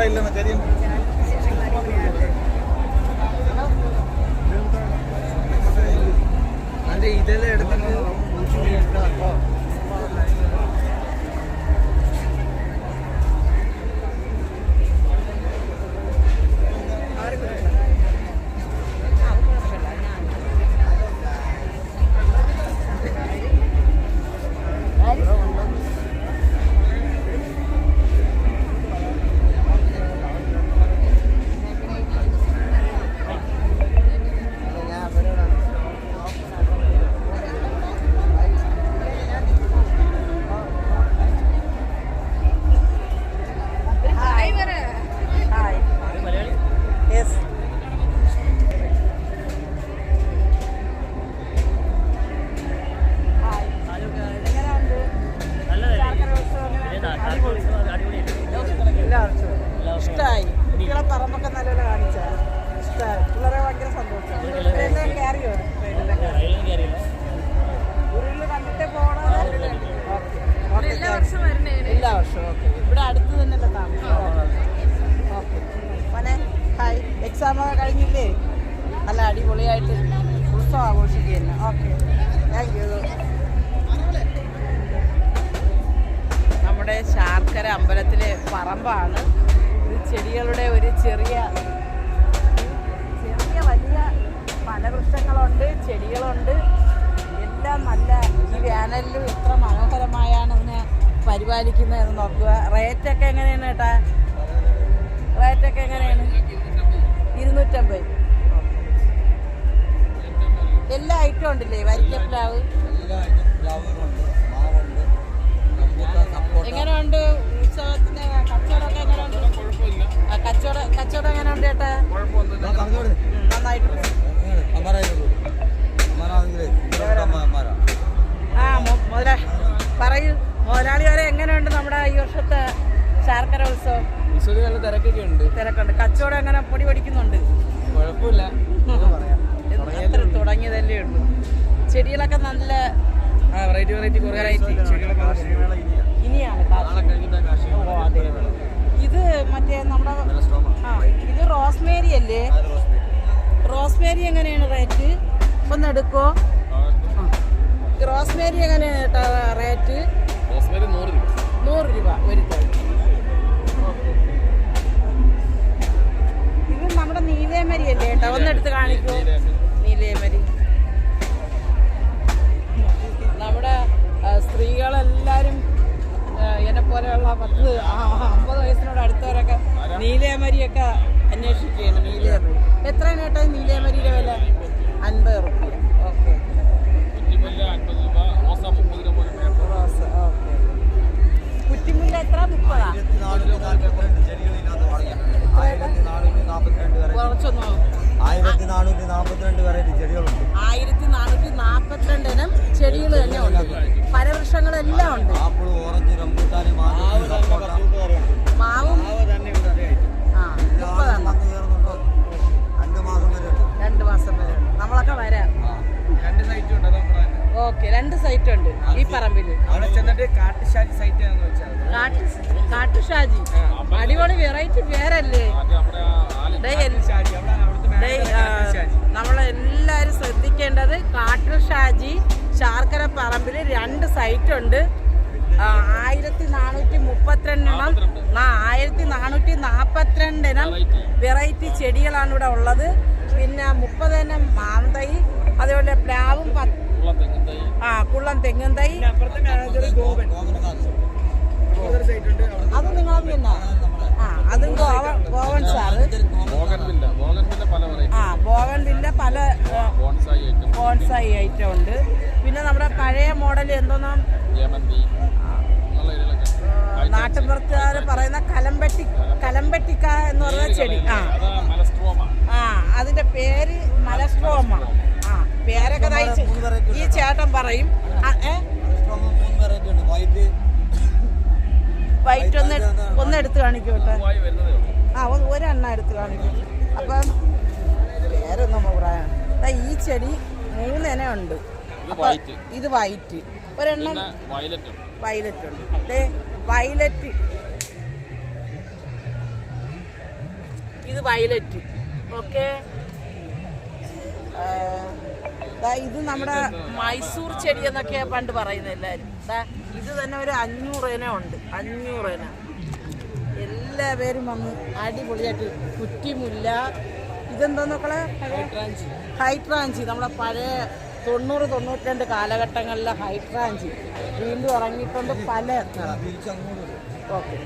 போட்டா இல்லைன்னு தெரியும். அந்த இதெல்லாம் எடுத்துட்டு ഭയങ്കര സന്തോഷം. എല്ലാ വർഷവും വരണേ ഇവിടെ അടുത്ത് തന്നെ താമസം? ഓക്കെ. മോനെ ഹായ്. എക്സാമൊക്കെ കഴിഞ്ഞില്ലേ? നല്ല അടിപൊളിയായിട്ട് ഉത്സവം ആഘോഷിക്കുകയല്ല? ഓക്കെ. താങ്ക് യു നമ്മുടെ ശാർക്കര അമ്പലത്തിലെ പറമ്പാണ്. ഇത് ചെടികളുടെ ഒരു ചെറിയ ഫലവൃക്ഷങ്ങളുണ്ട് ചെടികളുണ്ട്. എല്ലാം നല്ല ഈ വേനലിലും എത്ര മനോഹരമായാണ് അതിനെ പരിപാലിക്കുന്നതെന്ന് നോക്കുക. റേറ്റൊക്കെ എങ്ങനെയാണ് കേട്ടാ റേറ്റൊക്കെ എങ്ങനെയാണ്? ഇരുന്നൂറ്റമ്പത്. എല്ലാ ഐറ്റം ഉണ്ടല്ലേ? വരിക്കപ്ലാവ് എങ്ങനെയുണ്ട് ഉത്സവത്തിന്റെ കച്ചവടമൊക്കെ എങ്ങനെയുണ്ട്? കച്ചവടം കച്ചവടം എങ്ങനെയുണ്ട് ചേട്ടാ നന്നായിട്ടുണ്ട്. ആ മുതല പറയൂ. മുതലാളി വരെ എങ്ങനെയുണ്ട് നമ്മുടെ ഈ വർഷത്തെ ശാർക്കര ഉത്സവം? വിഷുവിന് നല്ല തിരക്കൊക്കെ ഉണ്ട്. തിരക്കുണ്ട്. കച്ചവടം എങ്ങനെ പൊടി പഠിക്കുന്നുണ്ട് കുഴപ്പമില്ല. എത്ര തുടങ്ങിയതല്ലേ ഉള്ളൂ. ചെടികളൊക്കെ നല്ല ആ വെറൈറ്റി വെറൈറ്റി കുറെ വെറൈറ്റി ഇനിയാണ്. ഇത് മറ്റേ നമ്മുടെ ആ ഇത് റോസ്മേരി അല്ലേ? റോസ്മേരി എങ്ങനെയാണ് റേറ്റ് ഒന്ന് എടുക്കോ റോസ്മേരി എങ്ങനെയാണ് കേട്ടോ റേറ്റ് റോസ്മേരി നൂറ് രൂപ. നൂറ് രൂപ ഒരു തൈ. ഇത് നമ്മുടെ നീലേമരി അല്ലേ കേട്ടോ ഒന്ന് എടുത്ത് കാണിക്കൂ. നീലേമരി. നമ്മുടെ സ്ത്രീകളെല്ലാരും എന്നെ പോലെയുള്ള പത്ത് അമ്പത് വയസ്സിനോട് അടുത്തവരൊക്കെ നീലേമരിയൊക്കെ അന്വേഷിക്കുകയാണ് നീലേമരി എത്രയാണ് കേട്ടോ ഈ നീലേമരിയുടെ വില? അൻപത് റുപ്യ ഓക്കെ. Rose okay. കാട്ടുഷാജി അടിപൊളി വെറൈറ്റി പേരല്ലേ. നമ്മളെല്ലാവരും ശ്രദ്ധിക്കേണ്ടത് കാട്ടുഷാജി ശാർക്കര പറമ്പിൽ രണ്ട് സൈറ്റ് ഉണ്ട്. ആയിരത്തി നാനൂറ്റി മുപ്പത്തിരണ്ടെണ്ണം. ആയിരത്തി നാനൂറ്റി നാൽപ്പത്തിരണ്ടിനം വെറൈറ്റി ചെടികളാണ് ഇവിടെ ഉള്ളത്. പിന്നെ മുപ്പതെണ്ണം മാന്തൈ അതുപോലെ പ്ലാവും പത്ത്. ആ കുള്ളം തെങ്ങും തൈ. അപ്പുറത്തെ മാനേജർ ഗോപൻ. ഒരു സൈറ്റ് ഉണ്ട്. അവിടെ അത് നിങ്ങൾ തന്നെ ആ അതും ഗോവൻ ഗോവൻ സാറ്. ആ ബോഗൻവില്ല പല ബോൺസായി ഐറ്റം ഐറ്റം ഉണ്ട്. പിന്നെ നമ്മുടെ പഴയ മോഡൽ എന്തോന്നാ? നാട്ടുപുറത്തുകാർ പറയുന്ന കലമ്പട്ടി കലമ്പട്ടിക്ക എന്ന് പറയുന്ന ചെടി. ആ. മലസ്ട്രോമ. ആ അതിന്റെ പേര് മലസ്ട്രോമ. പേരൊക്കെ തയ്ച്ച് ഈ ചേട്ടൻ പറയും. മൂന്ന് വൈറ്റ് ഒന്ന് ഒന്ന് എടുത്ത് കാണിക്കോട്ടെ ആ ഒന്ന് ഒരെണ്ണ എടുത്ത് കാണിക്കും. അപ്പം പേരൊന്നും പറയാം. ദാ ഈ ചെടി മൂന്നെണ്ണ ഉണ്ട്. ഇത് വൈറ്റ് ഒരെണ്ണം വയലറ്റ് ഉണ്ട്. ദേ വയലറ്റ് ഇത് വയലറ്റ് ഓക്കെ ഇത് നമ്മുടെ മൈസൂർ ചെടി എന്നൊക്കെ പണ്ട് പറയുന്നത് എല്ലാവരും ഇത് തന്നെ ഒരു അഞ്ഞൂറ് ഇന ഉണ്ട്. അഞ്ഞൂറ് ഇന എല്ലാ പേരും വന്ന് അടിപൊളിയായിട്ട് കുറ്റിമുല്ല. ഇതെന്തോന്നൊക്കെ ഹൈട്രാഞ്ചി. നമ്മുടെ പഴയ തൊണ്ണൂറ് തൊണ്ണൂറ്റിരണ്ട് കാലഘട്ടങ്ങളിലെ ഹൈട്രാഞ്ചി. വീണ്ടും ഇറങ്ങിയിട്ടുണ്ട് പല ഓക്കെ.